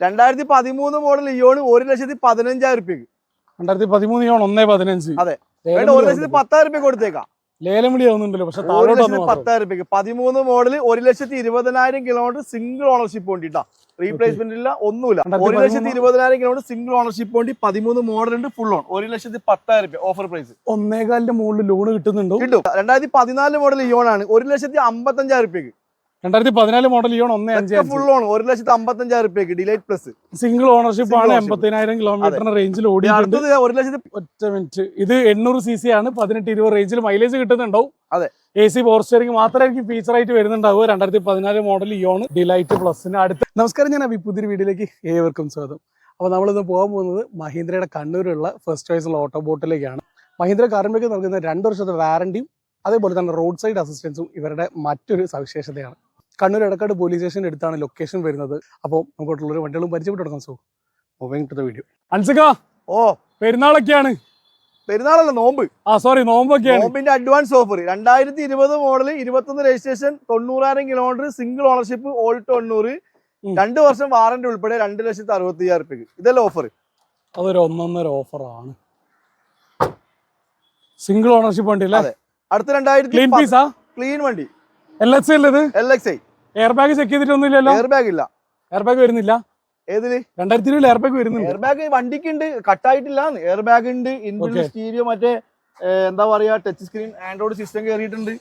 രണ്ടായിരത്തി പതിമൂന്ന് model Eon ഒരു ലക്ഷത്തി പതിനഞ്ചായിരം റുപ്യക്ക് രണ്ടായിരത്തി പതിമൂന്ന് ഇയോൺ ഒന്നേ പതിനഞ്ച്. അതെ. ഒരു ലക്ഷത്തി പത്തായിരം റുപ്യ കൊടുത്തേക്കാം. ലേലം വിളി ആവുന്നുണ്ടല്ലോ പക്ഷെ പത്തായിരം റുപ്യക്ക് പതിമൂന്ന് മോഡൽ ഒരു ലക്ഷത്തി ഇരുപതിനായിരം കിലോമീറ്റർ സിംഗിൾ ഓണർഷിപ്പ് വേണ്ടിട്ടാ റീപ്ലേസ്മെന്റ് ഇല്ല ഒന്നുമില്ല. ഒരു ലക്ഷത്തി ഇരുപതിനായിരം കിലോമീറ്റർ സിംഗിൾ ഓണർഷിപ്പ് വേണ്ടി പതിമൂന്ന് മോഡൽ ഉണ്ട് ഫുൾ ഓൺ ഒരു ലക്ഷത്തി പത്തായിരം രൂപ ഓഫർ പ്രൈസ് ഒന്നേകാലിന്റെ മുകളിൽ ലോൺ കിട്ടുന്നുണ്ടോ? കിട്ടും. രണ്ടായിരത്തി പതിനാല് മോഡൽ ഇയോൺ ആണ് ഒരു ലക്ഷത്തി അമ്പത്തഞ്ചായിരം റുപ്യക്ക് രണ്ടായിരത്തി പതിനാല് മോഡൽ ഇയോൺ ഒന്ന് അഞ്ച് ഫുൾ ഓൺ ഒരു ലക്ഷത്തി അമ്പത്തഞ്ചായിരം റുപ്യക്ക് ഡിലൈറ്റ് പ്ലസ് സിംഗിൾ ഓണർഷിപ്പ് ആണ്. എൺപത്തിനായിരം കിലോമീറ്ററിന് റേഞ്ചിൽ ഓടി അടുത്തത് ഒരു ലക്ഷത്തി ഒറ്റ മിനിറ്റ് ഇത് എണ്ണൂറ് സി സി ആണ്. പതിനെട്ട് ഇരുപത് റേഞ്ചിൽ മൈലേജ് കിട്ടുന്നുണ്ടാവും. അതെ. എ സി പവർ സ്റ്റിയറിംഗ് മാത്രമായിരിക്കും ഫീച്ചർ ആയിട്ട് വരുന്നുണ്ടാവുക. രണ്ടായിരത്തി പതിനാല് മോഡൽ ഇയോൺ ഡിലൈറ്റ് പ്ലസിന് അടുത്ത് നമസ്കാരം ഞാൻ അഭി പുതിയൊരു വീഡിയോയിലേക്ക് ഏവർക്കും സ്വാഗതം. അപ്പോൾ നമ്മളിന്ന് പോകാൻ പോകുന്നത് മഹീന്ദ്രയുടെ കണ്ണൂരുള്ള ഫസ്റ്റ് ചോയ്സുള്ള ഓട്ടോ ബോട്ടിലേക്കാണ് മഹീന്ദ്ര കാറിലേക്ക് നൽകുന്ന രണ്ട് വർഷത്തെ വാറണ്ടിയും അതേപോലെ തന്നെ റോഡ് സൈഡ് അസിസ്റ്റൻസും ഇവരുടെ മറ്റൊരു സവിശേഷതയാണ്. കണ്ണൂർ എടക്കാട് പോലീസ് സ്റ്റേഷന്റെ അടുത്താണ് ലൊക്കേഷൻ വരുന്നത്. അപ്പോൾ നമുക്കുള്ളൊരു വണ്ടികളും പരിചയപ്പെട്ട് തുടങ്ങാം so. Moving to the video Ansika ഓ. പെരുന്നാളൊക്കെയാണ്. പെരുന്നാളല്ല നോമ്പ്. ആ സോറി നോമ്പൊക്കെയാണ്. നോമ്പിന്റെ അഡ്വാൻസ് ഓഫർ രണ്ടായിരത്തി ഇരുപത് മോഡൽ ഇരുപത്തൊന്ന് രജിസ്ട്രേഷൻ തൊണ്ണൂറായിരം കിലോമീറ്റർ സിംഗിൾ ഓണർഷിപ്പ് ഓൾ തൊണ്ണൂറ്. ഉം. രണ്ട് വർഷം വാറന്റി ഉൾപ്പെടെ രണ്ട് ലക്ഷത്തി അറുപത്തി അയ്യായിരം രൂപയ്ക്ക്. ഇതല്ല ഓഫർ അതൊരു ഒന്നൊന്നര ഓഫറാണ് സിംഗിൾ ഓണർഷിപ്പ് വണ്ടി അല്ലേ. അടുത്ത രണ്ടായിരത്തി ക്ലീൻ വണ്ടി. എൽ എക്സ് അല്ലേ L X I air bag check air bag ഇല്ല. എയർ ബാഗ് വരുന്നില്ല? ഏതിൽ? രണ്ടായിരത്തി ഇരുപതിൽ എയർ ബാഗ് വരുന്നുണ്ട്. എയർ ബാഗ് വണ്ടിക്ക് ഉണ്ട് കട്ടായിട്ടില്ല എയർ ബാഗ് ഉണ്ട് ഇൻബിൽഡ് സ്റ്റീരിയോ മറ്റേ എന്താ പറയാ ടച്ച് സ്ക്രീൻ ആൻഡ്രോയിഡ് സിസ്റ്റം കയറിയിട്ടുണ്ട്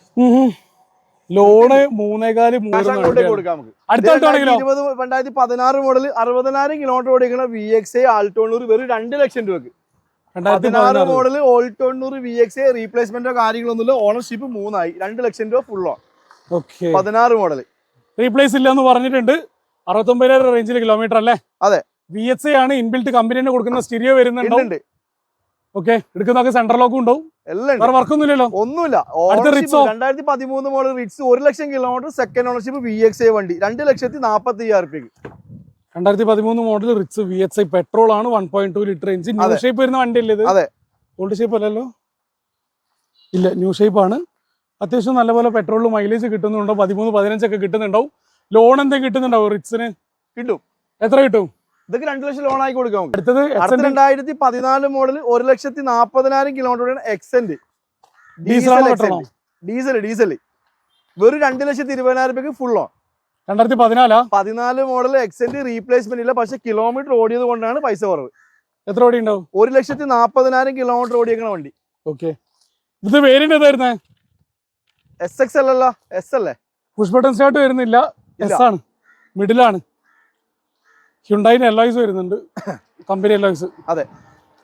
ലോണ് മൂന്നേകാൽ രണ്ടായിരത്തി പതിനാറ് മോഡൽ അറുപതിനായിരം കിലോമീറ്റർ ഓടിക്കുന്ന വി എക്സ് ഐ വെറും രണ്ട് ലക്ഷം രൂപക്ക്. പതിനാറ് മോഡൽ ഓൾട്ടോണ്ണൂർ വി എക്സ് ഐ റീപ്ലേസ്മെന്റോ കാര്യങ്ങളൊന്നുമില്ല. ഓണർഷിപ്പ് മൂന്നായി. രണ്ട് ലക്ഷം രൂപ ഫുള്ളോ ഓക്കെ പതിനാറ് മോഡൽ റീപ്ലേസ് ഇല്ല എന്ന് പറഞ്ഞിട്ടുണ്ട്. അറുപത്തൊമ്പതിനായിരം റേഞ്ചിൽ കിലോമീറ്റർ അല്ലേ? അതെ. വി എസ് എ ആണ് ഇൻബിൽറ്റ് കമ്പനി കൊടുക്കുന്ന സ്റ്റീരിയോ വരുന്നുണ്ട്? ഓക്കെ എടുക്കുന്നൊക്കെ സെൻട്രൽ ലോക്കും ഉണ്ടാവും. വേറെ വർക്കൊന്നുമില്ലല്ലോ ഒന്നുമില്ല? രണ്ടായിരത്തി പതിമൂന്ന് മോഡൽ റിക്സ് ഒരു ലക്ഷം kilometre second ownership V X A വണ്ടി. രണ്ട് ലക്ഷത്തി നാപ്പത്തി അയ്യായിരം റുപ്യക്ക് രണ്ടായിരത്തി പതിമൂന്ന് model Ritz V X I petrol ആണ് one point two litre engine new. Shape വരുന്ന വണ്ടി അല്ലേ ഇത്? അതെ. ഓൾഡ് ഷേപ്പ് അല്ലല്ലോ? ഇല്ല ന്യൂ ഷേപ്പ് ആണ്. അത്യാവശ്യം നല്ലപോലെ പെട്രോളിൽ മൈലേജ് കിട്ടുന്നുണ്ടോ? പതിമൂന്ന് പതിനഞ്ചൊക്കെ കിട്ടുന്നുണ്ടാവും. ലോൺ എന്തെങ്കിലും കിട്ടുന്നുണ്ടാവും? റിറ്റ്സിന് കിട്ടും. എത്ര കിട്ടും? ഇതൊക്കെ രണ്ട് ലക്ഷം ലോൺ ആയി കൊടുക്കാം അടുത്തത് രണ്ടായിരത്തി പതിനാല് മോഡൽ ഒരു ലക്ഷത്തി നാപ്പതിനായിരം kilometre Xcent diesel diesel diesel വെറും രണ്ട് ലക്ഷത്തി ഇരുപതിനായിരം രൂപയ്ക്ക് ഫുൾ ഓൺ രണ്ടായിരത്തി പതിനാലാ പതിനാല് മോഡൽ എക്സെന്റ് റീപ്ലേസ്മെന്റ് ഇല്ല. പക്ഷെ കിലോമീറ്റർ ഓടിയത് കൊണ്ടാണ് പൈസ കുറവ്. എത്ര ഓടി ഉണ്ടാവും ഒരു ലക്ഷത്തി നാപ്പതിനായിരം കിലോമീറ്റർ ഓടിയേക്കണ വണ്ടി. ഓക്കെ ഇത് വേരിയന്റ് ഏതായിരുന്നേ? എസ് എക്സ് അല്ലല്ലോ എസ് അല്ലേ? പുഷ് ബട്ടൺ സ്റ്റാർട്ട് വരുന്നില്ല. എസ് ആണ്. മിഡിലാണ് ഹ്യുണ്ടായിന് എല്ലാസ് വരുന്നുണ്ട്. കമ്പനി എല്ലാസ് അതെ.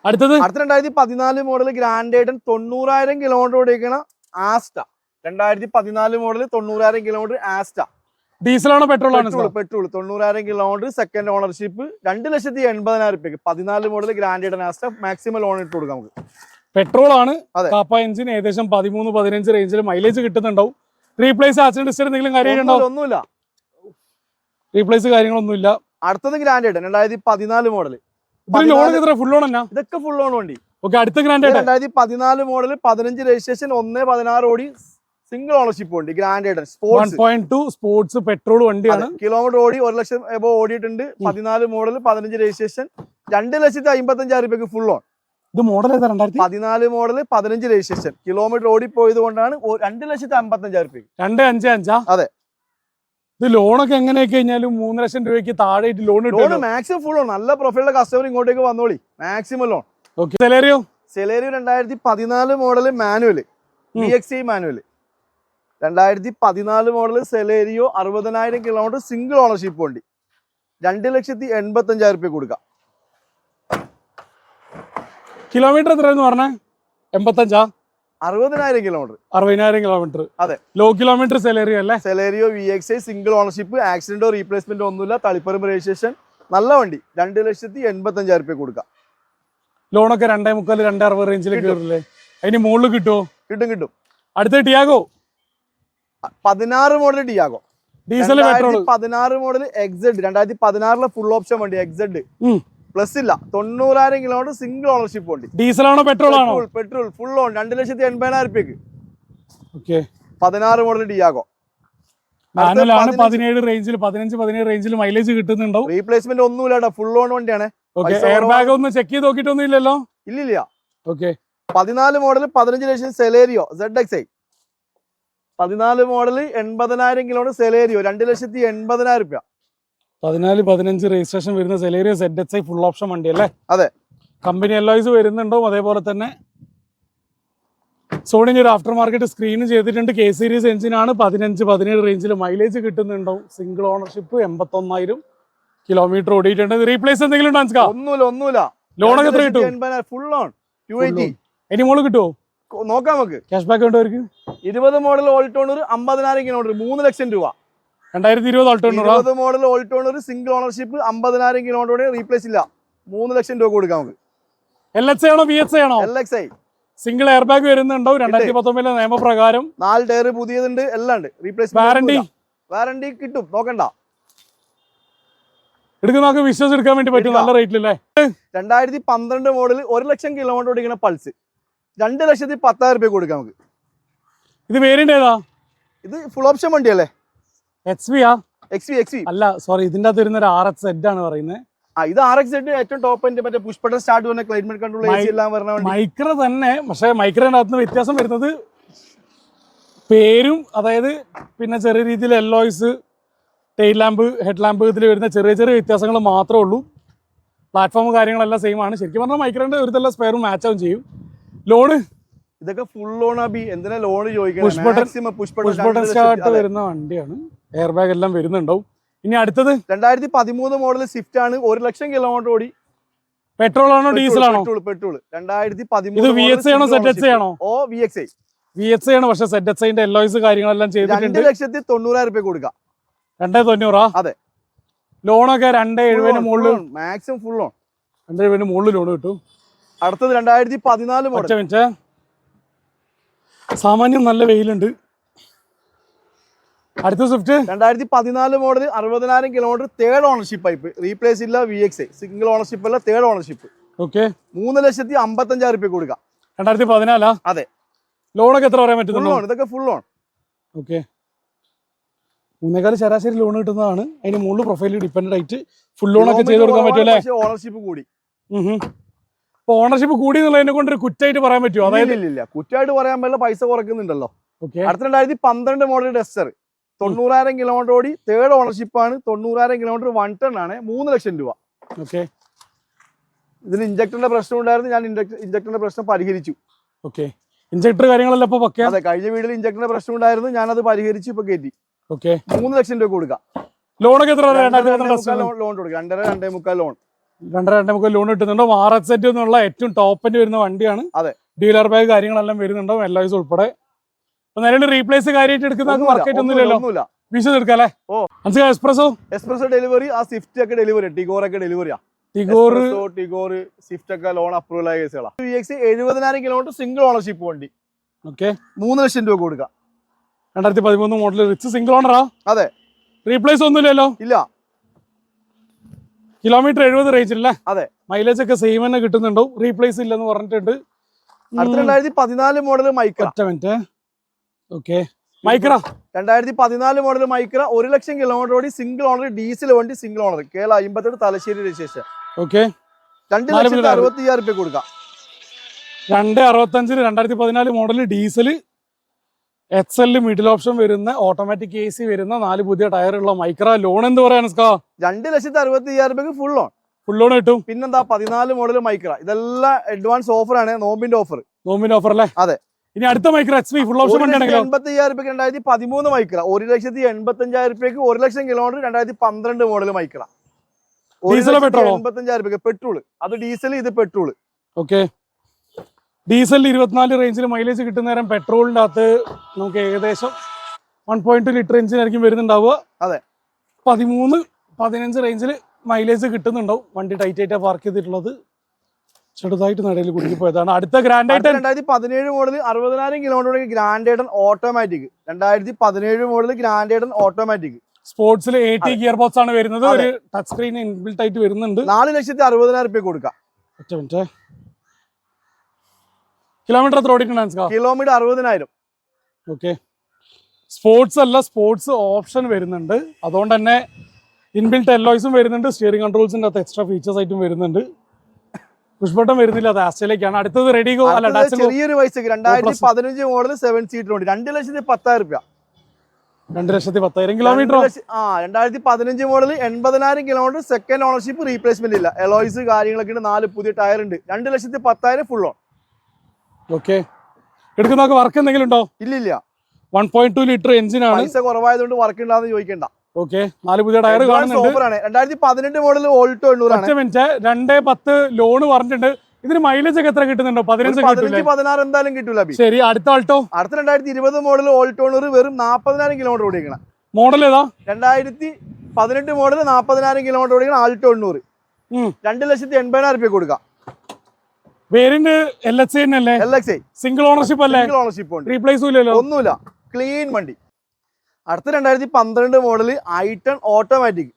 അടുത്തത്? അടുത്ത രണ്ടായിരത്തി പതിനാല് മോഡൽ ഗ്രാൻഡേഡൻ തൊണ്ണൂറായിരം കിലോമീറ്റർ ഓടിക്കണ ആസ്റ്റ രണ്ടായിരത്തി പതിനാല് മോഡൽ തൊണ്ണൂറായിരം കിലോമീറ്റർ ആസ്റ്റ ഡീസലാണോ പെട്രോൾ ആണോ പെട്രോൾ പെട്രോൾ തൊണ്ണൂറായിരം കിലോമീറ്റർ സെക്കൻഡ് ഓണർഷിപ്പ് രണ്ട് ലക്ഷത്തി എൺപതിനായിരം രൂപയ്ക്ക് പതിനാല് model Grand i ten Asta maximum loan ഇട്ട് കൊടുക്കാം നമുക്ക്. പെട്രോൾ ആണ്. കാപ്പ എഞ്ചിൻ ഏകദേശം പതിമൂന്ന് പതിനഞ്ച് റേഞ്ചിൽ മൈലേജ് കിട്ടുന്നുണ്ടാവും. റീപ്ലേസ് ആക്സിഡന്റ് ഹിസ്റ്ററി എന്തെങ്കിലും കാര്യമുണ്ടോ ഒന്നുമില്ല, റീപ്ലേസ് കാര്യങ്ങളൊന്നുമില്ല. അടുത്തത് ഗ്രാൻഡ് രണ്ടായിരത്തി പതിനാല് മോഡൽ ലോൺ എത്ര? ഫുൾ ലോൺ എന്നാ ഇതൊക്കെ ഫുൾ ഓൺ വണ്ടി. ഓക്കെ അടുത്ത ഗ്രാൻഡ് രണ്ടായിരത്തി പതിനാല് മോഡൽ പതിനഞ്ച് രജിസ്ട്രേഷൻ ഒന്ന് പതിനാറ് ഓടി സിംഗിൾ ഓണർഷിപ്പ് വണ്ടി Grand i ten one sports point two sports petrol വണ്ടിയാണ്. കിലോമീറ്റർ ഓടി ഒരു ലക്ഷം എബോ ഓടിയിട്ടുണ്ട്. പതിനാല് മോഡൽ പതിനഞ്ച് രജിസ്ട്രേഷൻ രണ്ട് ലക്ഷത്തി അമ്പത്തഞ്ചായിരം രൂപയ്ക്ക് ഫുൾ ഓൺ ഇത് മോഡൽ ഏതാ രണ്ടായിരത്തി? പതിനാല് മോഡൽ പതിനഞ്ച് രജിസ്ട്രേഷൻ കിലോമീറ്റർ ഓടിപ്പോയത് കൊണ്ടാണ് രണ്ട് ലക്ഷത്തി അമ്പത്തഞ്ചായിരം രൂപ രണ്ട് അഞ്ച് അഞ്ചാ? അതെ. ഇത് ലോണൊക്കെ എങ്ങനെയൊക്കെ കഴിഞ്ഞാലും മൂന്ന് ലക്ഷം രൂപയ്ക്ക് താഴെ ലോൺ ലോൺ മാക്സിമം ഫുൾ ആണ് നല്ല പ്രൊഫൈലുള്ള കസ്റ്റമർ ഇങ്ങോട്ടേക്ക് വന്നോളി. മാക്സിമം ലോൺ ഓക്കെ സെലേറിയോ സെലേരി രണ്ടായിരത്തി പതിനാല് model manual. B X I manual രണ്ടായിരത്തി പതിനാല് മോഡൽ സെലേരിയോ അറുപതിനായിരം കിലോമീറ്റർ സിംഗിൾ ഓണർഷിപ്പ് വണ്ടി. രണ്ട് ലക്ഷത്തി എൺപത്തഞ്ചായിരം രൂപ കൊടുക്കാം. കിലോമീറ്റർ എത്രയെന്ന് പറഞ്ഞേ? എൺപത്തഞ്ചാ? അറുപതിനായിരം കിലോമീറ്റർ. അറുപതിനായിരം കിലോമീറ്റർ. അതെ. ലോ കിലോമീറ്റർ സെലേറിയോ അല്ലേ? Celerio V X I single ownership ആക്സിഡന്റോ റീപ്ലേസ്മെന്റോ ഒന്നുമില്ല. തളിപ്പറമ്പ് രജിസ്ട്രേഷൻ നല്ല വണ്ടി. രണ്ട് ലക്ഷത്തി എൺപത്തഞ്ചായിരം രൂപ കൊടുക്കാം. ലോണൊക്കെ രണ്ടേ മുക്കാൽ രണ്ടേ അറുപത് കിട്ടും. വരില്ലേ അതിന് മുകളിൽ കിട്ടുമോ കിട്ടും കിട്ടും. അടുത്ത ടിയാഗോ? പതിനാറ് മോഡൽ ടിയാഗോ. ഡീസൽ പെട്രോൾ പതിനാറ് മോഡൽ എക്സെഡ് രണ്ടായിരത്തി പതിനാറിലെ ഫുൾ ഓപ്ഷൻ വണ്ടി എക്സെഡ്. പ്ലസ് ഇല്ല. തൊണ്ണൂറായിരം കിലോമീറ്റർ സിംഗിൾ ഓണർഷിപ്പ് ഉണ്ട്. ഡീസൽ ആണോ പെട്രോൾ ആണോ? പെട്രോൾ ഫുൾ ഓൺ രണ്ട് ലക്ഷത്തി എൺപതിനായിരം രൂപയ്ക്ക് ഓക്കെ പതിനാറ് മോഡൽ ഡിയാഗോ മാനുവലാണ് പതിനേഴ് റേഞ്ചിൽ പതിനഞ്ച് പതിനേഴ് റേഞ്ചിൽ മൈലേജ് കിട്ടുന്നുണ്ടോ റീപ്ലേസ്മെന്റ് ഒന്നുമില്ല ഫുൾ ഓൺ വണ്ടിയാണ്. എയർ ബാഗ് ഒന്ന് ചെക്ക് ചെയ്ത് നോക്കിയിട്ടൊന്നും ഇല്ലല്ലോ? ഇല്ലില്ല. ഓക്കെ പതിനാല് മോഡൽ പതിനഞ്ച് ലക്ഷം സെലേരിയോ സെഡ് എക്സ് ഐ പതിനാല് മോഡൽ എൺപതിനായിരം കിലോമീറ്റർ സെലേരിയോ രണ്ട് ലക്ഷത്തി എൺപതിനായിരം രൂപ പതിനാല് പതിനഞ്ച് രജിസ്ട്രേഷൻ വരുന്ന Celerio Z H I full option വണ്ടി അല്ലേ? അതെ. കമ്പനി എല്ലോയ്സ് വരുന്നുണ്ടോ അതേപോലെ തന്നെ സോണിന് ഒരു ആഫ്റ്റർ മാർക്കറ്റ് സ്ക്രീൻ ചെയ്തിട്ടുണ്ട് കെ സീരീസ് എഞ്ചിനാണ് പതിനഞ്ച് പതിനേഴ് റേഞ്ചിൽ മൈലേജ് കിട്ടുന്നുണ്ടോ സിംഗിൾ ഓണർഷിപ്പ് എൺപത്തൊന്നായിരം കിലോമീറ്റർ ഓടിയിട്ടുണ്ട്. റീപ്ലേസ് എന്തെങ്കിലും ലോൺ ഒന്നുമില്ല ഒന്നുമില്ല. ലോണൊക്കെ എത്ര കിട്ടും? ഫുൾ ടു എയ്റ്റി ഇനി മോൾ കിട്ടുമോ നോക്കാം നമുക്ക്. ക്യാഷ് ബാക്ക് ഉണ്ടോ ഇരുപത് മോഡൽ ഓൾട്ടോണർ അമ്പതിനായിരം കിലോമീറ്റർ മൂന്ന് ലക്ഷം രൂപ. രണ്ടായിരത്തി ഇരുപത് ഇരുപത് മോഡൽ ഓൾട്ടോണർ സിംഗിൾ ഓണർഷിപ്പ് അമ്പതിനായിരം കിലോമീറ്റർ റീപ്ലേസ് ഇല്ല. മൂന്ന് ലക്ഷം രൂപ കൊടുക്കാം നമുക്ക്. എൽ ആണോ ബി ആണോ? L X I single air bag വരുന്നുണ്ടോ രണ്ടായിരത്തി പത്തൊമ്പതിലെ നിയമപ്രകാരം. നാല് ടയർ പുതിയതുണ്ട് എല്ലാം ഉണ്ട്. റീപ്ലേസ് വാറണ്ടി വാറണ്ടി കിട്ടും നോക്കണ്ട. എടുക്കുന്ന നമുക്ക് വിശ്വസ് എടുക്കാൻ വേണ്ടി പറ്റും നല്ല റേറ്റിലല്ലേ രണ്ടായിരത്തി പന്ത്രണ്ട് മോഡൽ ഒരു ലക്ഷം കിലോമീറ്റർ ഓടിക്കുന്ന പൾസ് രണ്ട് ലക്ഷത്തി പത്തായിരം രൂപ കൊടുക്കാം നമുക്ക്. ഇത് വേരിയന്റ് ഏതാ? ഇത് ഫുൾ ഓപ്ഷൻ വണ്ടിയല്ലേ? എച്ച് വി ആ? എക്സ് വി എക്സ് വി അല്ല സോറി ഇതിന്റെ അകത്ത് വരുന്ന ഒരു ആർ എക്സ് സെഡ് ആണ് പറയുന്നത്. ആ ഇത് ആർ എക്സ് ഏറ്റവും ടോപ്പ് എൻഡ് മറ്റേ പുഷ്പട്ട സ്റ്റാർട്ട് വരുന്ന ക്ലൈമറ്റ് കൺട്രോൾ എ സി എല്ലാം വരുന്ന വണ്ടി. മൈക്ര തന്നെ പക്ഷേ മൈക്രയുടെ അകത്ത് വ്യത്യാസം വരുന്നത് പേരും അതായത് പിന്നെ ചെറിയ രീതിയിൽ alloys tail lamp head lamp ഇതിൽ വരുന്ന ചെറിയ ചെറിയ വ്യത്യാസങ്ങൾ മാത്രമേ ഉള്ളൂ. പ്ലാറ്റ്ഫോം കാര്യങ്ങളെല്ലാം സെയിം ആണ്. ശരിക്കും പറഞ്ഞാൽ മൈക്രോന്റെ ഒരു തല്ല സ്പെയറും മാച്ച് ആവും ചെയ്യും. ലോഡ് ഇതൊക്കെ ഫുൾ ലോൺ ആബി എന്തിനാ ലോൺ ചോദിക്കുന്നത് പുഷ് ബട്ടൺ സ്റ്റാർട്ട് വരുന്ന വണ്ടിയാണ്. എയർ ബാഗ് എല്ലാം വരുന്നുണ്ടാവും. ഇനി അടുത്തത് രണ്ടായിരത്തി പതിമൂന്ന് മോഡൽ സ്വിഫ്റ്റ് ആണ്. ഒരു ലക്ഷം കിലോമീറ്റർ ഓടി. പെട്രോൾ ആണോ ഡീസൽ ആണോ? പെട്രോൾ പെട്രോൾ രണ്ടായിരത്തി പതിമൂന്ന് വി ആണോ സെറ്റ് എച്ച് ആണോ? ഓ വി എക്സ് ഐ വി ആണ് പക്ഷെ സെറ്റ് എച്ച് ഐന്റെ എല്ലോയ്സ് കാര്യങ്ങളെല്ലാം രണ്ട് ചെയ്തിട്ടുണ്ട് ലക്ഷത്തി തൊണ്ണൂറായിരം രൂപ കൊടുക്കാം. രണ്ടേ തൊണ്ണൂറാ? അതെ. ലോണൊക്കെ രണ്ടേ എഴുപതിന് മുകളിൽ മാക്സിമം ഫുൾ ഓൺ രണ്ടേ എഴുപതിന് മുകളിൽ ലോൺ കിട്ടും. അടുത്തത് രണ്ടായിരത്തി പതിനാല് മിനിറ്റ്. സാമാന്യം നല്ല വെയിലുണ്ട്. അടുത്ത സ്വിഫ്റ്റ് രണ്ടായിരത്തി പതിനാല് മോഡൽ അറുപതിനായിരം കിലോമീറ്റർ തേർഡ് ഓണർഷിപ്പ് ആയിപ്പ് റീപ്ലേസ് ഇല്ല വി എക്സ് സിംഗിൾ ഓണർഷിപ്പ് അല്ല തേർഡ് ഓണർഷിപ്പ് ഓക്കെ മൂന്ന് ലക്ഷത്തി അമ്പത്തഞ്ചായിരം രൂപ കൊടുക്കുക രണ്ടായിരത്തി പതിനാലാ അതെ. ലോണൊക്കെ എത്ര പറയാൻ പറ്റുന്നു ലോൺ ഇതൊക്കെ ഫുൾ ഓൺ ഓക്കെ മൂന്നേക്കാൾ ശരാശരി ലോൺ കിട്ടുന്നതാണ്. അതിന് മുകളിൽ പ്രൊഫൈലിൽ ഡിപ്പെൻഡ് ആയിട്ട് ഫുൾ ലോൺ ഒക്കെ ചെയ്ത് കൊടുക്കാൻ പറ്റുമല്ലേ ഓണർഷിപ്പ് കൂടി. അപ്പൊ ഓണർഷിപ്പ് കൂടി എന്നുള്ളതിനെ കൊണ്ട് ഒരു കുറ്റായിട്ട് പറയാൻ പറ്റുമോ? അതായത് ഇല്ല കുറ്റമായിട്ട് പറയാൻ പറ്റില്ല പൈസ കുറക്കുന്നുണ്ടല്ലോ ഓക്കെ അടുത്ത രണ്ടായിരത്തി പന്ത്രണ്ട് മോഡൽ ഡസ്റ്റർ തൊണ്ണൂറായിരം കിലോമീറ്റർ ഓടി തേർഡ് ഓണർഷിപ്പ് ആണ്. തൊണ്ണൂറായിരം കിലോമീറ്റർ വൺ ടൺ ആണ്. മൂന്ന് ലക്ഷം രൂപ. ഓക്കെ ഇതിന് ഇഞ്ചക്ടറിന്റെ പ്രശ്നം ഉണ്ടായിരുന്നു. ഞാൻ ഇഞ്ചക്ടറിന്റെ പ്രശ്നം പരിഹരിച്ചു. ഓക്കെ ഇഞ്ചക്ടർ കാര്യങ്ങളെല്ലാം ഇപ്പൊ പക്കയാ അതെ കഴിഞ്ഞ വീട്ടിൽ ഇഞ്ചക്ടറിന്റെ പ്രശ്നം ഉണ്ടായിരുന്നു. ഞാൻ അത് പരിഹരിച്ചു ഇപ്പൊ കയറ്റി ഓക്കെ മൂന്ന് ലക്ഷം രൂപ കൊടുക്കാം. ലോണൊക്കെ എത്ര ലോൺ കൊടുക്കുക കൊടുക്കാം. രണ്ടര രണ്ടേ മുക്കാൽ ലോൺ രണ്ടര രണ്ടേ മുക്കാൽ ലോൺ കിട്ടുന്നുണ്ടോ. ആർ എക്സ് സെറ്റ് എന്നുള്ള ഏറ്റവും ടോപ്പിന്റെ വരുന്ന വണ്ടിയാണ്. അതെ. ഡീലർ ബാഗ് കാര്യങ്ങളെല്ലാം വരുന്നുണ്ടോ എല്ലാ ദിവസവും ഉൾപ്പെടെ. അപ്പൊ നിലവിൽ റീപ്ലേസ് കാര്യമായിട്ട് എടുക്കുന്ന മാർക്കറ്റ് ഒന്നുമില്ല, ഒന്നുമില്ലല്ലോ. ഓ. എക്സ്പ്രസോ എക്സ്പ്രസ് ഡെലിവറി ആ സ്വിഫ്റ്റ് ഒക്കെ ഡെലിവറി ടിഗോർ ഒക്കെ ഡെലിവറിയാ ടിഗോർ ടിഗോർ സ്വിഫ്റ്റ് ഒക്കെ ലോൺ അപ്രൂവൽ ആയ കേസുകളാണ് വി എക്സ് എഴുപതിനായിരം കിലോമീറ്റർ സിംഗിൾ ഓണർഷിപ്പ് വണ്ടി. ഓക്കെ മൂന്ന് ലക്ഷം രൂപ കൊടുക്കാം. രണ്ടായിരത്തി പതിമൂന്ന് മോഡൽ റിച്ച് സിംഗിൾ ഓണറാ അതെ. റീപ്ലേസ് ഒന്നുമില്ലല്ലോ? ഇല്ല. കിലോമീറ്റർ എഴുപത് റേഞ്ചിലല്ലേ അതെ. മൈലേജ് ഒക്കെ സെയിം തന്നെ കിട്ടുന്നുണ്ടോ? റീപ്ലേസ് ഇല്ലെന്ന് പറഞ്ഞിട്ടുണ്ട്. അടുത്ത. രണ്ടായിരത്തി പതിനാല് മോഡൽ മൈക്ര ഒറ്റ മിനിറ്റ് ഓക്കെ മൈക്ര രണ്ടായിരത്തി പതിനാല് മോഡൽ മൈക്ര ഒരു ലക്ഷം കിലോമീറ്റർ ഓടി സിംഗിൾ ഓണർ ഡീസൽ വണ്ടി സിംഗിൾ ഓണർ കേരള അമ്പത്തെട്ട് തലശ്ശേരി രജിസ്ട്രേഷൻ. ഓക്കെ രണ്ട് ലക്ഷത്തി അറുപത്തി അയ്യായിരം രൂപ കൊടുക്കാം. രണ്ട് അറുപത്തഞ്ചിന് രണ്ടായിരത്തി പതിനാല് model diesel X L middle option വരുന്ന ഓട്ടോമാറ്റിക് എ സി വരുന്ന നാല് പുതിയ ഉള്ള മൈക്ര ലോൺ എന്ത് പറയാൻ രണ്ട് ലക്ഷത്തി അറുപത്തി അയ്യായിരം രൂപയ്ക്ക് ഫുൾ ലോൺ ഫുൾ ലോൺ കിട്ടും. പിന്നെന്താ പതിനാല് മോഡൽ മൈക്ര ഇതെല്ലാം അഡ്വാൻസ് ഓഫറാണ് നോമ്പിന്റെ ഓഫർ നോമ്പിന്റെ ഓഫർ അല്ലേ? അതെ. ഇനി അടുത്ത Micra X P full option എൺപത്തി അയ്യായിരം രൂപയ്ക്ക് രണ്ടായിരത്തി പതിമൂന്ന് മൈക്ര. ഒരു ലക്ഷത്തി എൺപത്തി അഞ്ചായിരം രൂപയ്ക്ക് ഒരു ലക്ഷം കിലോമീറ്റർ രണ്ടായിരത്തി പന്ത്രണ്ട് മോഡൽ മൈക്ര. ഡീസലോ പെട്രോളോ? എൺപത്തി അഞ്ചായിരം രൂപയ്ക്ക് പെട്രോൾ അത് ഡീസൽ ഇത് പെട്രോൾ ഓക്കെ ഡീസലിൽ ഇരുപത്തിനാല് റേഞ്ചിൽ മൈലേജ് കിട്ടുന്ന നേരം പെട്രോളിന്റെ അകത്ത് നമുക്ക് ഏകദേശം വൺ പോയിന്റ് ടു ലിറ്റർ എഞ്ചിനായിരിക്കും വരുന്നുണ്ടാവുക. അതെ. പതിമൂന്ന് പതിനഞ്ച് റേഞ്ചിൽ മൈലേജ് കിട്ടുന്നുണ്ടാവും. വണ്ടി ടൈറ്റ് ആയിട്ടാണ് പാർക്ക് ചെയ്തിട്ടുള്ളത്. ചെറുതായിട്ട് നടയിൽ കുടുങ്ങി പോയതാണ്. അടുത്ത ഗ്രാൻഡ് ആയിട്ട് രണ്ടായിരത്തി പതിനേഴ് മോഡൽ അറുപതിനായിരം കിലോമീറ്റർ ഗ്രാൻഡ് ഐഡൻ ഓട്ടോമാറ്റിക് രണ്ടായിരത്തി പതിനേഴ് model Grand i ten automatic സ്പോർട്സിൽ എ ടി ഗിയർ ബോക്സ് ആണ് വരുന്നത്. ഒരു ടച്ച് സ്ക്രീൻ ഇൻബിൽട്ട് ആയിട്ട് വരുന്നുണ്ട്. നാല് ലക്ഷത്തി അറുപതിനായിരം രൂപ കൊടുക്കാം. ഒറ്റ മിനിറ്റ്. കിലോമീറ്റർ എത്ര ഓടിക്കണം കിലോമീറ്റർ അറുപതിനായിരം. ഓക്കെ സ്പോർട്സ് അല്ല സ്പോർട്സ് ഓപ്ഷൻ വരുന്നുണ്ട്. അതുകൊണ്ട് തന്നെ ഇൻബിൽട്ട് എല്ലോയ്സും വരുന്നുണ്ട്. സ്റ്റിയറിംഗ് കൺട്രോൾസിന്റെ അകത്ത് എക്സ്ട്രാ ഫീച്ചേഴ്സ് ആയിട്ടും വരുന്നുണ്ട്. പുഷ്പട്ടം വരുന്നില്ല. അത് ആസ്ട്രേലിയക്കാണ്. അടുത്തത് റെഡി ഗോ. അല്ല ചെറിയൊരു പൈസക്ക് രണ്ടായിരത്തി പതിനഞ്ച് മോഡൽ സെവൻ സീറ്റർ ഉണ്ട്. രണ്ട് ലക്ഷത്തി പത്തായിരം രൂപ. രണ്ട് ലക്ഷത്തി പത്തായിരം കിലോമീറ്റർ ആ രണ്ടായിരത്തി പതിനഞ്ച് മോഡൽ എൺപതിനായിരം കിലോമീറ്റർ സെക്കൻഡ് ഓണർഷിപ്പ് റീപ്ലേസ്മെന്റ് ഇല്ല. എലോയ്സ് കാര്യങ്ങളൊക്കെ ഉണ്ട്. നാല് പുതിയ ടയർ ഉണ്ട്. രണ്ട് ലക്ഷത്തി പത്തായിരം ഫുൾ ഓൺ ഓക്കെ എടുക്കുന്നൊക്കെ വർക്ക് എന്തെങ്കിലും ഉണ്ടോ? ഇല്ല ഇല്ല വൺ പോയിന്റ് ടു ലിറ്റർ എഞ്ചിനാണ് പൈസ കുറവായതുകൊണ്ട് വർക്ക് ഉണ്ടാകുന്ന ചോദിക്കണ്ട. ഓക്കെ. നാല് പുതിയ ടയർ കാണുന്നുണ്ട്. രണ്ടായിരത്തി പതിനെട്ട് മോഡൽ ഓൾട്ടോ എണ്ണൂറ് രണ്ട് മിനിറ്റ്. രണ്ടേ പത്ത് ലോണ് പറഞ്ഞിട്ടുണ്ട്. ഇതിന് മൈലേജ് ഒക്കെ എത്ര കിട്ടുന്നുണ്ടോ? പതിനഞ്ച് പതിനാറ് എന്തായാലും കിട്ടൂല ശരി അടുത്ത ആൾട്ടോ? അടുത്ത രണ്ടായിരത്തി ഇരുപത് മോഡൽ ഓൾട്ടോ എണ്ണൂറ് വെറും നാൽപ്പതിനായിരം കിലോമീറ്റർ ഓടിക്കണം മോഡൽ ഏതാ? രണ്ടായിരത്തി പതിനെട്ട് മോഡൽ നാൽപ്പതിനായിരം കിലോമീറ്റർ ഓടിക്കണം ആൾട്ടോ എണ്ണൂറ്. രണ്ട് ലക്ഷത്തി എൺപതിനായിരം രൂപ കൊടുക്കാം. Variant L X single ownership അല്ലേ? സിംഗിൾ ഓണർഷിപ്പ് റീപ്ലേസും ഒന്നുമില്ല. ക്ലീൻ വണ്ടി. അടുത്ത രണ്ടായിരത്തി പന്ത്രണ്ട് മോഡൽ ഐട്ടൺ ഓട്ടോമാറ്റിക്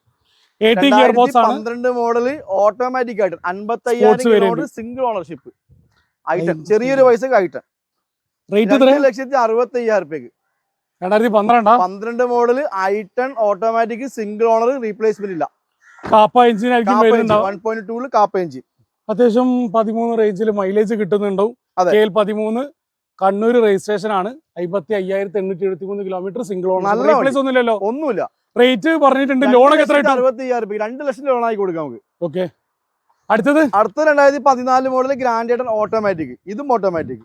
പന്ത്രണ്ട് മോഡൽ ഓട്ടോമാറ്റിക് ആയിട്ട് അൻപത്തി അയ്യായിരം. Kilometre single ownership i ten. ചെറിയൊരു പൈസക്ക് ഐട്ടൺ റേറ്റ് ലക്ഷത്തി അറുപത്തി അയ്യായിരം രൂപയ്ക്ക് രണ്ടായിരത്തി പന്ത്രണ്ടാ? പന്ത്രണ്ട് model ഐട്ടൺ automatic single owner replacement ഇല്ല. Kappa engine one point two Kappa engine അത്യാവശ്യം പതിമൂന്ന് റേഞ്ചിൽ മൈലേജ് കിട്ടുന്നുണ്ടാവും. പതിമൂന്ന് കണ്ണൂർ രജിസ്ട്രേഷൻ ആണ്. അമ്പത്തി അയ്യായിരത്തി എണ്ണൂറ്റി എഴുപത്തി മൂന്ന് കിലോമീറ്റർ സിംഗിൾ ഓണർ നല്ല റീപ്ലേസ് ഒന്നുമില്ലല്ലോ ഒന്നുമില്ല റേറ്റ് പറഞ്ഞിട്ടുണ്ട് ലോൺ എത്ര അറുപത്തി അയ്യായിരം രണ്ട് ലക്ഷം ലോൺ ആയി കൊടുക്കാം നമുക്ക്. ഓക്കെ അടുത്തത്? അടുത്ത രണ്ടായിരത്തി പതിനാല് മോഡൽ ഗ്രാൻഡ് ഓട്ടോമാറ്റിക് ഇതും ഓട്ടോമാറ്റിക്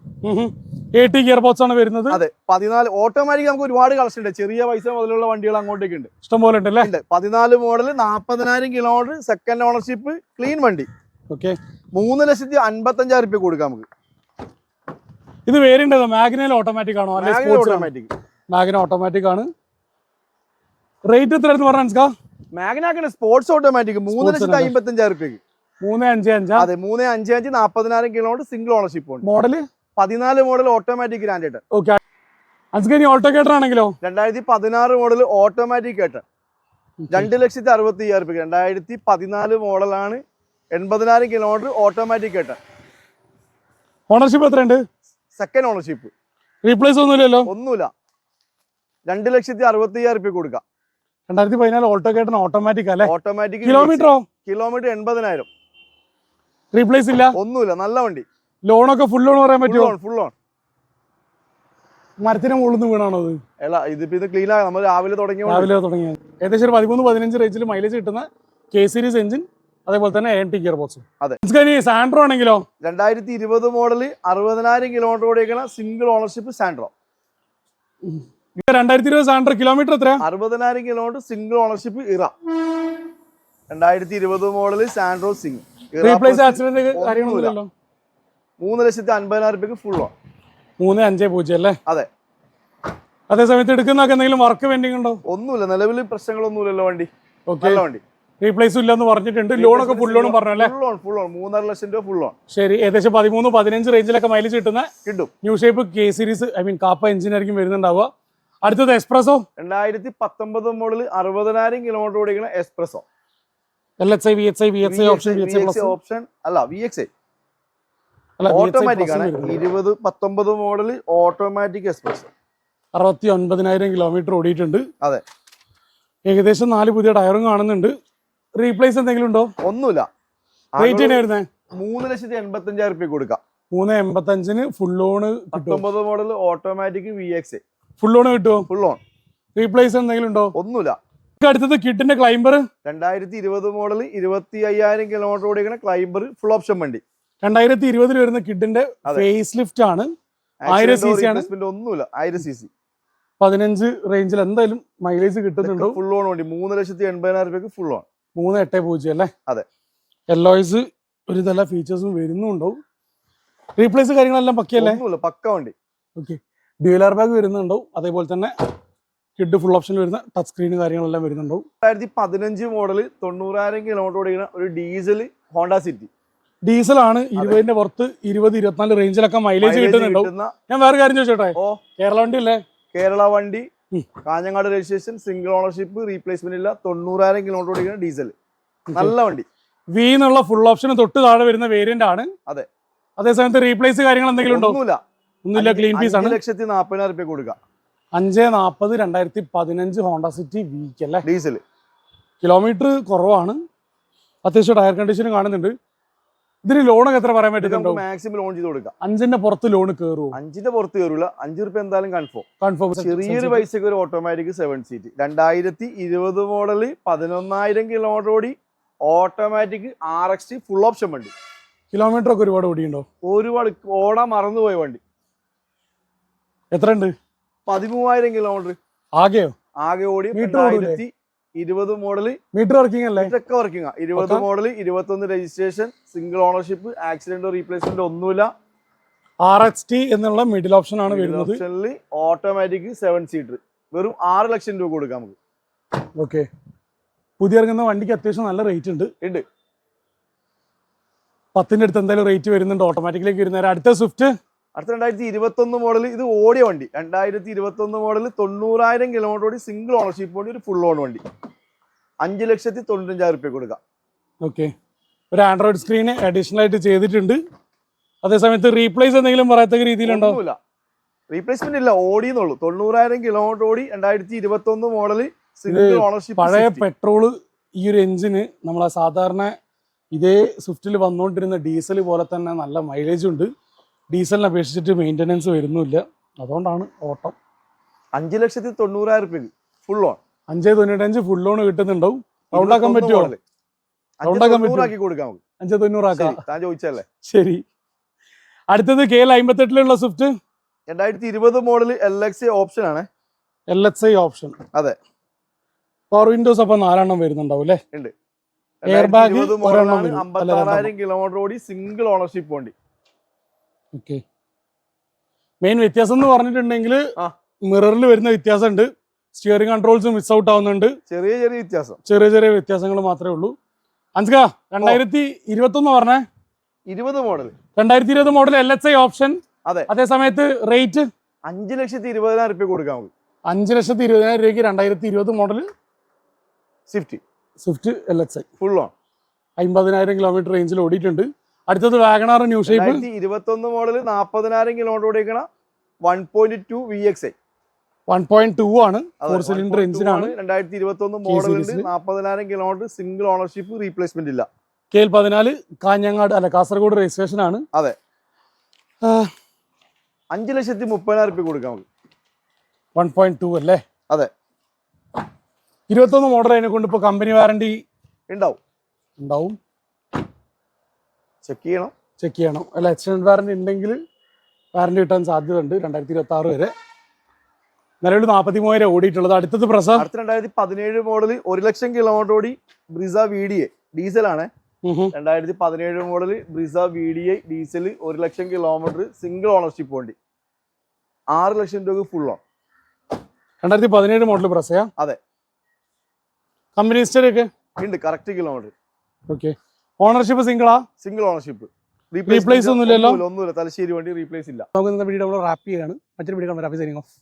എയ്റ്റി ഗിയർ ബോക്സ് ആണ് വരുന്നത്. അതെ പതിനാല് ഓട്ടോമാറ്റിക് നമുക്ക് ഒരുപാട് കളക്ഷൻ ഉണ്ട്. ചെറിയ പൈസ മുതലുള്ള വണ്ടികൾ അങ്ങോട്ടേക്ക് ഉണ്ട്. ഇഷ്ടം പോലെ ഉണ്ടല്ലേ ഉണ്ട്. പതിനാല് മോഡൽ നാൽപ്പതിനായിരം കിലോമീറ്റർ സെക്കൻഡ് ഓണർഷിപ്പ് ക്ലീൻ വണ്ടി. ഓക്കെ മൂന്ന് ലക്ഷത്തി അൻപത്തഞ്ചായിരം രൂപ കൊടുക്കാം നമുക്ക്. ഇത് വേരിയന്റ് മാഗ്നൽ ഓട്ടോമാറ്റിക് ആണോ? അല്ലെങ്കിൽ ഓട്ടോമാറ്റിക് മാഗ്ന ഓട്ടോമാറ്റിക് ആണ്. റേറ്റ് എത്ര എന്ന് പറഞ്ഞാൽ മാഗ്നാക്കിന്റെ സ്പോർട്സ് ഓട്ടോമാറ്റിക് മൂന്ന് ലക്ഷത്തി അമ്പത്തി അഞ്ചായിരം രൂപയ്ക്ക് മൂന്ന് അഞ്ച് അഞ്ച്? അതെ മൂന്ന് അഞ്ച് അഞ്ച് നാൽപ്പതിനായിരം കിലോമീറ്റർ സിംഗിൾ ഓണർഷിപ്പ് ഉണ്ട്. മോഡൽ പതിനാല് മോഡൽ ഓട്ടോമാറ്റിക് ഗ്രാൻഡ് ഓക്കെ അൻസ്കനി ഓട്ടോ കേട്ടർ ആണെങ്കിലോ? രണ്ടായിരത്തി പതിനാറ് മോഡൽ ഓട്ടോമാറ്റിക് കേട്ടർ രണ്ട് ലക്ഷത്തി അറുപത്തി അയ്യായിരം രൂപ രണ്ടായിരത്തി പതിനാല് മോഡലാണ് എൺപതിനായിരം കിലോമീറ്റർ ഓട്ടോമാറ്റിക് കേട്ടർ ഓണർഷിപ്പ് എത്രയുണ്ട്? സെക്കൻഡ് ഓണർഷിപ്പ് റീപ്ലേസ് ഒന്നുമില്ലല്ലോ? ഒന്നുമില്ല. രണ്ട് ലക്ഷത്തി അറുപത്തി അയ്യായിരം രൂപ കൊടുക്കാം രണ്ടായിരത്തി പതിനാല് ഓട്ടോ കേട്ടോ ഓട്ടോമാറ്റിക് അല്ലേ ഓട്ടോമാറ്റിക് കിലോമീറ്ററോ കിലോമീറ്റർ എൺപതിനായിരം. റീപ്ലേസ് ഇല്ല? ഒന്നുമില്ല. നല്ല വണ്ടി. ലോണൊക്കെ ഫുൾ ലോൺ പറയാൻ പറ്റുമോ? ഫുൾ ലോൺ മരത്തിന് മുകളിൽ നിന്ന് വീണാണോ അത്? അല്ല ഇതിപ്പോ ഇത് ക്ലീൻ ആകാം. നമ്മൾ രാവിലെ തുടങ്ങിയ രാവിലെ തുടങ്ങിയത് ഏകദേശം ഒരു പതിമൂന്ന് പതിനഞ്ച് റേഞ്ചിൽ മൈലേജ് കിട്ടുന്ന കെ സീരീസ് എഞ്ചിൻ അതേപോലെ തന്നെ എൻ ടി ഗിയർ ബോക്സ് അതെ. സാൻഡ്രോ ആണെങ്കിലോ? രണ്ടായിരത്തി ഇരുപത് മോഡൽ അറുപതിനായിരം കിലോമീറ്റർ ഓടിയേക്കണ സിംഗിൾ ഓണർഷിപ്പ് സാൻഡ്രോ രണ്ടായിരത്തി ഇരുപത് സാൻഡ്രോ കിലോമീറ്റർ എത്ര അറുപതിനായിരം കിലോമീറ്റർ സിംഗിൾ ഓണർഷിപ്പ് ഇറ. രണ്ടായിരത്തി ഇരുപത് മോഡൽ സാൻഡ്രോ സിംഗ് ഇറ റീപ്ലേസ് plus ആക്സിഡന്റ് കാര്യങ്ങളൊന്നുമില്ലല്ലോ. മൂന്ന് ലക്ഷത്തി അൻപതിനായിരം രൂപയ്ക്ക് ഫുൾ ഓൺ മൂന്ന് അഞ്ച് പൂജ്യം അല്ലേ? അതെ. അതേ സമയത്ത് എടുക്കുന്നൊക്കെ എന്തെങ്കിലും വർക്ക് പെൻഡിങ് ഉണ്ടോ? ഒന്നുമില്ല. നിലവിൽ പ്രശ്നങ്ങളൊന്നുമില്ലല്ലോ വണ്ടി. ഓക്കെ നല്ല വണ്ടി. റീപ്ലേസ് ഇല്ലെന്ന് പറഞ്ഞിട്ടുണ്ട്. ലോണൊക്കെ ഫുൾ ലോണും പറഞ്ഞു അല്ലേ? ഫുൾ ലോൺ ഫുൾ ഓൺ മൂന്നര ലക്ഷം രൂപ ഫുൾ ലോൺ ശരി ഏകദേശം പതിമൂന്ന് പതിനഞ്ച് റേഞ്ചിലൊക്കെ മൈലേജ് കിട്ടുന്ന കിട്ടും. New shape K series I mean Kappa engine ആയിരിക്കും വരുന്നുണ്ടാവുക. അടുത്തത് എക്സ്പ്രസോ രണ്ടായിരത്തി പത്തൊമ്പത് മോഡൽ അറുപതിനായിരം കിലോമീറ്റർ ഓടിക്കുന്ന S-Presso L H I V H I V H I option V H I option അല്ല വി എക്സ് ഐ ഓട്ടോമാറ്റിക് ആണ്. ഇരുപത് പത്തൊമ്പത് മോഡൽ ഓട്ടോമാറ്റിക് എക്സ്പ്രസ് അറുപത്തി ഒൻപതിനായിരം കിലോമീറ്റർ ഓടിയിട്ടുണ്ട്. അതെ. ഏകദേശം നാല് പുതിയ ടയറും കാണുന്നുണ്ട്. റീപ്ലേസ് എന്തെങ്കിലും ഉണ്ടോ? ഒന്നുമില്ല. റേറ്റ് വരുന്നത് മൂന്ന് ലക്ഷത്തി എൺപത്തി അഞ്ചായിരം റുപ്യ കൊടുക്കാം. മൂന്ന് എൺപത്തഞ്ചിന് ഫുൾ ലോണ് കിട്ടുമോ പത്തൊമ്പത് model automatic V X full loan കിട്ടുമോ ഫുൾ ലോൺ റീപ്ലേസ് എന്തെങ്കിലും ഉണ്ടോ? ഒന്നുമില്ല. അടുത്തത് കിട്ടിന്റെ ക്ലൈംബർ രണ്ടായിരത്തി ഇരുപത് മോഡൽ ഇരുപത്തി അയ്യായിരം കിലോമീറ്റർ ഓടിക്കുന്ന ക്ലൈംബർ ഫുൾ ഓപ്ഷൻ വണ്ടി. രണ്ടായിരത്തി ഇരുപതിൽ വരുന്ന കിഡിന്റെ. ഫേസ് ലിഫ്റ്റ് ആണ്. ആയിരം Accident cc ആണ്. ഒന്നുമില്ല. ആയിരം സി സി പതിനഞ്ച് റേഞ്ചിൽ എന്തായാലും മൈലേജ് കിട്ടുന്നുണ്ട്? ഫുൾ ഓൺ വണ്ടി. മൂന്ന് ലക്ഷത്തി എൺപതിനായിരം രൂപയ്ക്ക് ഫുൾ ഓൺ മൂന്ന് എട്ട് പൂജ്യം അല്ലേ? അതെ. എല്ലോയ്സ് ഒരു തല ഫീച്ചേഴ്സും വരുന്നുണ്ടാവും. റീപ്ലേസ് കാര്യങ്ങളെല്ലാം പക്കയല്ലേ? പക്ക വണ്ടി. ഓക്കെ ഡ്യൂലർ ബാഗ് വരുന്നുണ്ടാവും. അതേപോലെ തന്നെ കിഡ് ഫുൾ ഓപ്ഷൻ വരുന്ന ടച്ച് സ്ക്രീൻ കാര്യങ്ങളെല്ലാം വരുന്നുണ്ടാവും. രണ്ടായിരത്തി പതിനഞ്ച് മോഡൽ തൊണ്ണൂറായിരം കിലോമീറ്റർ ഓടിക്കുന്ന ഒരു ഡീസൽ ഹോണ്ട സിറ്റി ഡീസൽ ആണ് ഇരുപതിന്റെ പുറത്ത് ഇരുപത് ഇരുപത്തിനാല് റേഞ്ചിലൊക്കെ മൈലേജ് കിട്ടുന്നുണ്ടാവും. ഞാൻ വേറെ കാര്യം ചോദിച്ചോട്ടെ? ഓ. കേരള വണ്ടി അല്ലേ? കേരള വണ്ടി. Kanhangad registration single ownership replacement ഇല്ല. തൊണ്ണൂറായിരം കിലോമീറ്റർ ഓടിക്കുന്ന ഡീസൽ നല്ല വണ്ടി. വി എന്നുള്ള ഫുൾ ഓപ്ഷൻ തൊട്ട് താഴെ വരുന്ന വേരിയന്റ് ആണ്. അതെ. അതേ സമയത്ത് റീപ്ലേസ് കാര്യങ്ങൾ എന്തെങ്കിലും ഉണ്ടോ? ഒന്നുമില്ല. ഒന്നുമില്ല ക്ലീൻ പീസ് ആണ്. ലക്ഷത്തി നാപ്പതിനായിരം രൂപ കൊടുക്കാം. അഞ്ച് നാൽപ്പത് രണ്ടായിരത്തി പതിനഞ്ച് ഹോണ്ട സിറ്റി വീക്ക് അല്ലേ ഡീസൽ കിലോമീറ്റർ കുറവാണ്. അത്യാവശ്യം ടയർ കണ്ടീഷനും കാണുന്നുണ്ട്. ഇതിന് ലോണൊക്കെ എത്ര പറയാൻ പറ്റുന്നുണ്ടോ മാക്സിമം ലോൺ ചെയ്ത് കൊടുക്കാം. അഞ്ചിന്റെ പുറത്ത് ലോൺ കയറുമോ അഞ്ചിന്റെ പുറത്ത് കയറൂല അഞ്ച് റുപ്യ എന്തായാലും കൺഫേം കൺഫേം ചെറിയൊരു പൈസക്ക് ഒരു ഓട്ടോമാറ്റിക് സെവൻ സീറ്റ് രണ്ടായിരത്തി ഇരുപത് മോഡൽ പതിനൊന്നായിരം കിലോമീറ്റർ ഓടി automatic R X T full option വണ്ടി. കിലോമീറ്റർ ഒക്കെ ഒരുപാട് ഓടിയുണ്ടോ ഒരുപാട് ഓടാൻ മറന്നുപോയ വണ്ടി. എത്ര ഉണ്ട് പതിമൂവായിരം കിലോമീറ്റർ ആകെയോ? ആകെ ഓടി? രണ്ടായിരത്തി ഇരുപത് മോഡൽ മീറ്റർ വർക്കിംഗ് അല്ലേ? ഇതൊക്കെ വർക്കിംഗ് ഇരുപത് മോഡൽ ഇരുപത്തൊന്ന് registration single ownership accident replacement ഒന്നുമില്ല. ആർ എക്സ് ടി എന്നുള്ള മിഡിൽ ഓപ്ഷൻ ആണ് വരുന്നത്. ഓപ്ഷനിൽ ഓട്ടോമാറ്റിക് സെവൻ സീറ്റർ വെറും ആറ് ലക്ഷം രൂപ കൊടുക്കാം നമുക്ക്. ഓക്കെ പുതിയ ഇറങ്ങുന്ന വണ്ടിക്ക് അത്യാവശ്യം നല്ല റേറ്റ് ഉണ്ട്. ഉണ്ട്. പത്തിന്റെ അടുത്ത് എന്തായാലും റേറ്റ് വരുന്നുണ്ട്. ഓട്ടോമാറ്റിക്കിലേക്ക് വരുന്നേരം അടുത്ത സ്വിഫ്റ്റ് അടുത്ത രണ്ടായിരത്തി ഇരുപത്തി ഒന്ന് മോഡൽ ഇത് ഓടിയ വണ്ടി. രണ്ടായിരത്തി ഇരുപത്തി ഒന്ന് മോഡൽ തൊണ്ണൂറായിരം കിലോമീറ്റർ ഓടി സിംഗിൾ ഓണർഷിപ്പ് വണ്ടി ഒരു ഫുൾ ഓൺ വണ്ടി. അഞ്ച് ലക്ഷത്തി തൊണ്ണൂറ്റഞ്ചായിരം റുപ്യ കൊടുക്കാം. ഓക്കെ ഒരു ആൻഡ്രോയിഡ് സ്ക്രീൻ അഡീഷണൽ ആയിട്ട് ചെയ്തിട്ടുണ്ട്. അതേസമയത്ത് റീപ്ലേസ് എന്തെങ്കിലും പറയത്തക്ക രീതിയിലുണ്ടോ? റീപ്ലേസ്മെന്റ് ഇല്ല ഓടിയെന്നുള്ളൂ. തൊണ്ണൂറായിരം കിലോമീറ്റർ ഓടി രണ്ടായിരത്തി ഇരുപത്തി ഒന്ന് മോഡൽ സിംഗിൾ ഓണർഷിപ്പ് പഴയ പെട്രോൾ ഈ ഒരു എഞ്ചിന് നമ്മളെ സാധാരണ ഇതേ സ്വിഫ്റ്റിൽ വന്നുകൊണ്ടിരുന്ന ഡീസൽ പോലെ തന്നെ നല്ല മൈലേജ് ഉണ്ട്. ഡീസലിനെ അപേക്ഷിച്ചിട്ട് മെയിന്റനൻസ് വരുന്നില്ല. അതുകൊണ്ടാണ് ഓട്ടം. അഞ്ച് ലക്ഷത്തി തൊണ്ണൂറായിരം റുപ്യക്ക് ഫുൾ ഓൺ അഞ്ചേ തൊണ്ണൂറ്റഞ്ച് ഫുൾ ലോൺ കിട്ടുന്നുണ്ടാവും. റൗണ്ട് ആക്കാൻ പറ്റുമോ? അഞ്ച് പറ്റുമോ? തൊണ്ണൂറാക്കാം താൻ ചോദിച്ചല്ലേ ശരി. അടുത്തത് കെ എൽ അമ്പത്തെട്ടിലുള്ള സ്വിഫ്റ്റ്? രണ്ടായിരത്തി ഇരുപത് മോഡൽ എൽ എക്സ് ഓപ്ഷൻ ആണ്. എൽ എക്സ് ഐ ഓപ്ഷൻ അതെ. പവർ വിൻഡോസ് അപ്പൊ നാലെണ്ണം വരുന്നുണ്ടാവും അല്ലേ? ബാഗ് വരും. അല്ല, അമ്പത്താറായിരം കിലോമീറ്റർ ഓടി സിംഗിൾ ഓണർഷിപ്പ് വണ്ടി. ഓക്കെ. മെയിൻ വ്യത്യാസം എന്ന് പറഞ്ഞിട്ടുണ്ടെങ്കിൽ. മിററിൽ വരുന്ന വ്യത്യാസമുണ്ട് സ്റ്റിയറിംഗ് കൺട്രോൾസ് മിസ് ഔട്ട് ആവുന്നുണ്ട്. ചെറിയ ചെറിയ വ്യത്യാസം. ചെറിയ ചെറിയ വ്യത്യാസങ്ങൾ മാത്രമേ ഉള്ളൂ. അൻസ്ക രണ്ടായിരത്തി ഇരുപത്തൊന്ന് പറഞ്ഞേ. ഇരുപത് മോഡൽ രണ്ടായിരത്തി ഇരുപത് model L H I option അതെ. അതേ സമയത്ത് റേറ്റ് അഞ്ച് ലക്ഷത്തി ഇരുപതിനായിരം റുപ്യ കൊടുക്കാൻ അഞ്ച് ലക്ഷത്തി ഇരുപതിനായിരം രൂപയ്ക്ക് രണ്ടായിരത്തി ഇരുപത് model Swift Swift L X I full on അമ്പതിനായിരം കിലോമീറ്റർ റേഞ്ചിൽ ഓടിയിട്ടുണ്ട്. അടുത്തത് വാഗണാർ ന്യൂ ഷേപ്പ് ഇരുപത്തി ഒന്ന് മോഡൽ നാൽപ്പതിനായിരം kilometre ഓടിക്കണ one point two V X I one point two ആണ്. ഫോർ സിലിണ്ടർ എഞ്ചിനാണ് രണ്ടായിരത്തി ഇരുപത്തി ഒന്ന് ൽ. നാൽപ്പതിനായിരം കിലോമീറ്റർ സിംഗിൾ ഓണർഷിപ്പ് റീപ്ലേസ്മെന്റ് ഇല്ല. കെ എൽ പതിനാല് കാഞ്ഞങ്ങാട് അല്ല കാസർഗോഡ് രജിസ്ട്രേഷൻ ആണ്. അതെ. അഞ്ച് ലക്ഷത്തി മുപ്പതിനായിരം രൂപ കൊടുക്കാം നമുക്ക്. വൺ പോയിന്റ് ടു അല്ലേ? അതെ. ഇരുപത്തൊന്ന് മോഡൽ അതിനെ കൊണ്ട് ഇപ്പൊ കമ്പനി വാറണ്ടി ഉണ്ടാവും. ഉണ്ടാവും. ചെക്ക് ചെയ്യണം. ചെക്ക് ചെയ്യണം. അല്ല എക്സ്റ്റൻഡ് വാറന്റി ഉണ്ടെങ്കിൽ വാറന്റി കിട്ടാൻ സാധ്യത ഉണ്ട് രണ്ടായിരത്തി ഇരുപത്തി ആറ് വരെ. നിലവിൽ നാൽപ്പത്തി മൂവായിരം ഓടിയിട്ടുള്ളത്. അടുത്തത് പ്രസ അടുത്ത രണ്ടായിരത്തി പതിനേഴ് മോഡൽ ഒരു ലക്ഷം കിലോമീറ്റർ ഓടി ബ്രിസ വി ഡി എ ഡീസലാണ് രണ്ടായിരത്തി പതിനേഴ് model Brezza V D I diesel ഒരു ലക്ഷം കിലോമീറ്റർ സിംഗിൾ ഓണർഷിപ്പ് വണ്ടി. ആറ് ലക്ഷം രൂപ ഫുൾ ഓൺ രണ്ടായിരത്തി പതിനേഴ് മോഡൽ പ്രസയാ അതെ. കമ്പനി ഹിസ്റ്ററി ഒക്കെ? ഉണ്ട് കറക്റ്റ് കിലോമീറ്റർ ഓക്കെ ഓണർഷിപ്പ് സിംഗിളാ സിംഗിൾ ഓണർഷിപ്പ് റീപ്ലേസ് ഒന്നുമില്ലല്ലോ? ഒന്നുമില്ല തലശ്ശേരി വണ്ടി റീപ്ലേസ് ഇല്ല. നമുക്ക് വീഡിയോ നമ്മൾ റാപ്പ് ചെയ്യാണ്. മറ്റൊരു വീഡിയോ കാണാം റാപ്പ് സൈനിങ് ഓഫ്